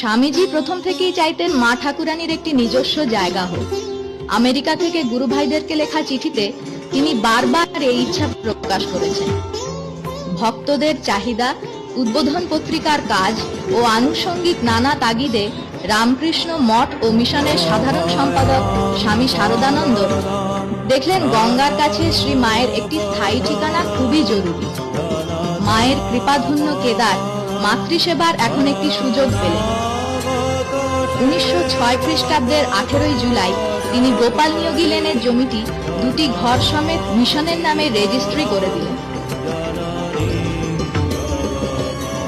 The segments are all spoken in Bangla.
স্বামীজি প্রথম থেকেই চাইতেন মা ঠাকুরানীর একটি নিজস্ব জায়গা হোক। আমেরিকা থেকে গুরু ভাইদেরকে লেখা চিঠিতে তিনি বারবার এই ইচ্ছা প্রকাশ করেছেন। ভক্তদের চাহিদা, উদ্বোধন পত্রিকার কাজ ও আনুষঙ্গিক নানা তাগিদে রামকৃষ্ণ মঠ ও মিশনের সাধারণ সম্পাদক স্বামী শারদানন্দ দেখলেন গঙ্গার কাছে শ্রী মায়ের একটি স্থায়ী ঠিকানা খুবই জরুরি। মায়ের কৃপাধন্য কেদার মাতৃসেবার এখন একটি সুযোগ পেলেন। উনিশশো ছয় খ্রিস্টাব্দের আঠেরোই জুলাই তিনি গোপাল নিয়োগী লেনের জমিটি দুটি ঘর সমেত মিশনের নামে রেজিস্ট্রি করে দিলেন।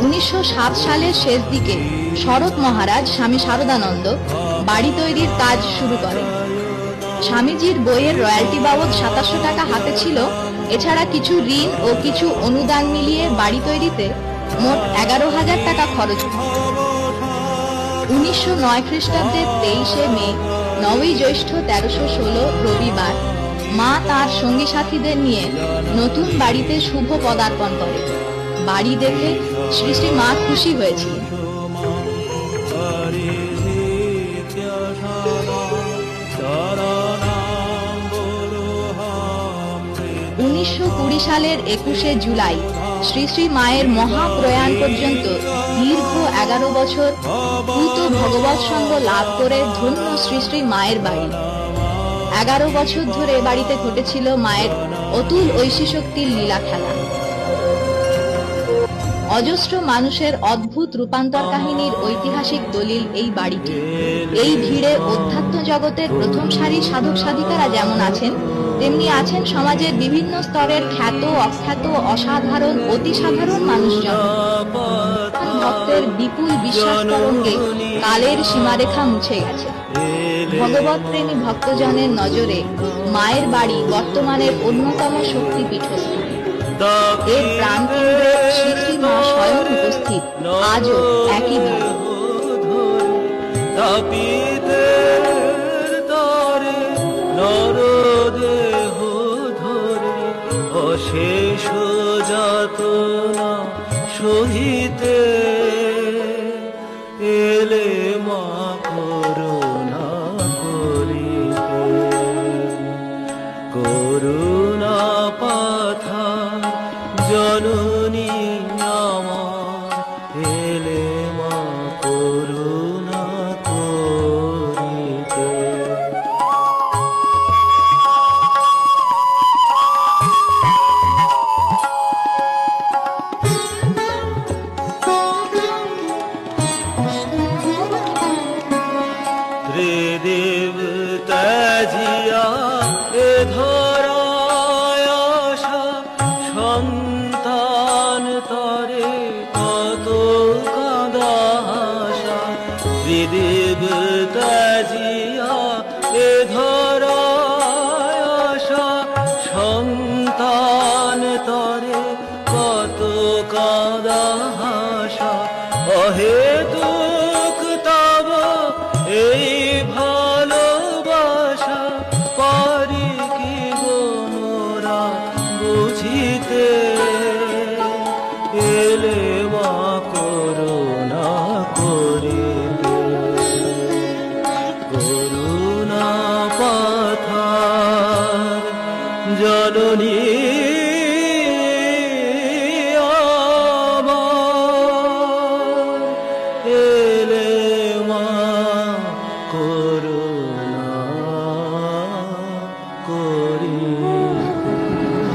উনিশশো সাত সালের শেষ দিকে শরৎ মহারাজ স্বামী শারদানন্দ বাড়ি তৈরির কাজ শুরু করেন। স্বামীজির বইয়ের রয়্যালটি বাবদ সাতাশশো টাকা হাতে ছিল। এছাড়া কিছু ঋণ ও কিছু অনুদান মিলিয়ে বাড়ি তৈরিতে মোট এগারো হাজার টাকা খরচ হয় উনিশশো নয় খ্রিস্টাব্দের তেইশে মে নবই জ্যৈষ্ঠ তেরোশো ষোলো রবিবার, মা তার সঙ্গী সাথীদের নিয়ে নতুন বাড়িতে শুভ পদার্পণ করে। বাড়ি দেখে শ্রী শ্রী মা খুশি হয়েছিলেন। উনিশশো কুড়ি সালের একুশে জুলাই শ্রী শ্রী মায়ের মহাপ্রয়াণ পর্যন্ত দীর্ঘ এগারো বছর ভূত ভগবৎ সঙ্গ লাভ করে ধন্য শ্রী শ্রী মায়ের বাড়ি। এগারো বছর ধরে বাড়িতে ঘটেছিল মায়ের অতুল ঐশী শক্তির লীলা খেলা। অজস্র মানুষের অদ্ভুত রূপান্তর কাহিনীর ঐতিহাসিক দলিল এই বাড়িটি। এই ভিড়ে অধ্যাত্ম জগতের প্রথম সারির সাধক সাধিকারা যেমন আছেন, তেমনি আছেন সমাজের বিভিন্ন স্তরের খ্যাত, অখ্যাত, অসাধারণ অতি সাধারণ মানুষজন। ভক্তের বিপুল বিশ্বাস তরঙ্গে কালের সীমারেখা মুছে গেছে। ভগবত প্রেমী ভক্তজনের নজরে মায়ের বাড়ি বর্তমানের অন্যতম শক্তি পীঠস্থান এর প্রাণকেন্দ্রে শ্রী শ্রী মা স্বয়ং উপস্থিত। আজও একই ভাবে তাপিতের তরে নরদেহ ধরে অশেষ যাতনা সহিতে এলে মা জননী আমার এলে মা করুণা রে দেব তাজিয়া এ সন্তান তরে কত কাঁদা হাসা। অহেতুক তব এই ভালোবাসা গোমরা বুঝিতে